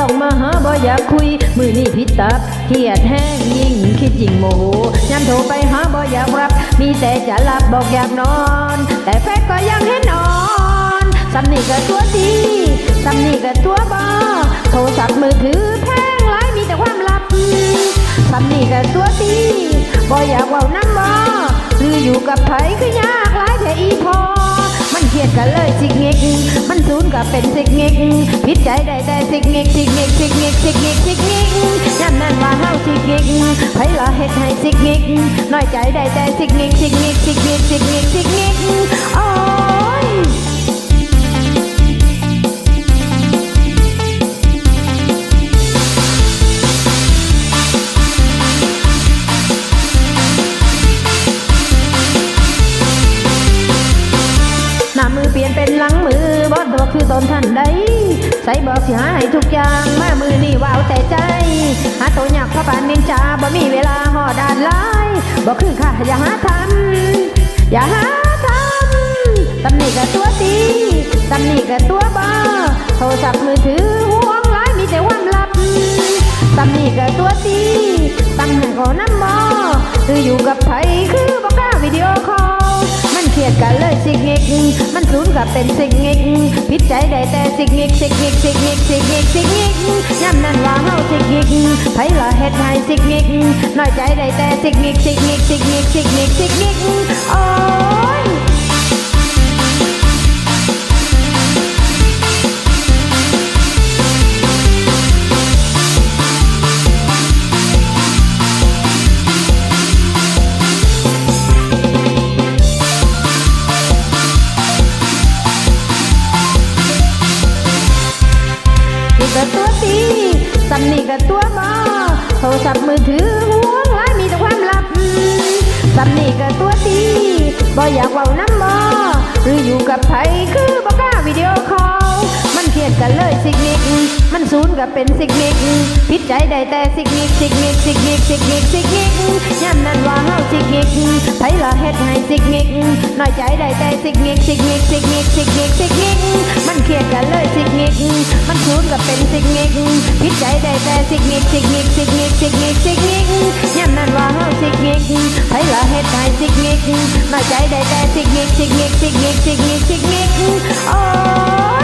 ต้องมาหาบ่อยากคุย มือนี่พิษตับเครียดแห้งยิ่งคิดยิ่งโมโหยามโทรไปหาบ่อยากรับ มีแต่จะหลับบอกอยากนอน แต่แฟนก็ยังเห็นนอนสำนี่ก็ตัวดีสำนี่ก็ตัวบ้าโทรศัพท์มือถือแพงหลายมีแต่ความลับสำนี่ก็ตัวดีบ่อยากเว้าน้ำบ่หรืออยู่กับไผคือยา ก็เลยสิกเงกมันศูนก็เป็นสิกเงกพิดใจได้แต่สิกเงกสิกเงกสิกเงกสิกเงกสิกเงกย้ำนั่นว่าเฮาสิกเงกไผละเฮ็ดให้สิกเงกน้อยใจได้แต่สิกเงกสิกเงกสิกเงกสิกเงกสิกเงกโอ้ย มือเปลี่ยนเป็นหลังมือบอสตัวคือตนท่านใดใส่บอกสิหาให้ทุกอย่างมามือนี่ว้าวแต่ใจ หาตัวอยากพระปานนินจาบ่มีเวลาหอดานไลายบอกคือค่ะอย่าหาทำอย่าหาทำตำหนิกับตัวตีตำหนิกับตัวบ้าโทรศัพท์มือถือห่วงร้ายมีแต่ความลับตำหนิกับตัวตีตำให้ขอน้ำบอคืออยู่กับไผคือบอกกล้าวิดีโอคอล ก็เลยสิกเงกมันสูนก็เป็นสิกเงกพิดใจได้แต่สิกเงกสิกเงกสิกเงกสิกเงกสิกเงกย้ำนั่นว่าเฮาสิกเงกไผละเฮ็ดให้สิกเงกน้อยใจได้แต่สิกเงกสิกเงกสิกเงกสิกเงกสิกเงก สำนี่ก็ตัวบอโทรศัพท์มือถือห่วงหลายมีแต่ความลับสำนี่ก็ตัวตีบ่อยากเว้าน้ำบอหรืออยู่กับไผคือบ่กล้าวิดีโอคอล กันเลยสิกนิก มันสูนกับเป็นสิกนิก พิดใจได้แต่สิกนิกสิกนิกสิกนิกสิกนิกสิกนิกย้ำนั่นว่าเฮาสิกนิกไผละเฮ็ดให้สิกนิกน้อยใจได้แต่สิกนิกสิกนิกสิกนิกสิกนิกสิกนิกมันเครียดกันเลยสิกนิก มันสูนกับเป็นสิกนิก พิดใจได้แต่สิกนิกสิกนิกสิกนิกสิกนิกสิกนิกย้ำนั่นว่าเฮาสิกนิกไผละเฮ็ดให้สิกนิกน้อยใจได้แต่สิกนิกสิกนิกสิกนิกสิกนิกสิกนิกโอ้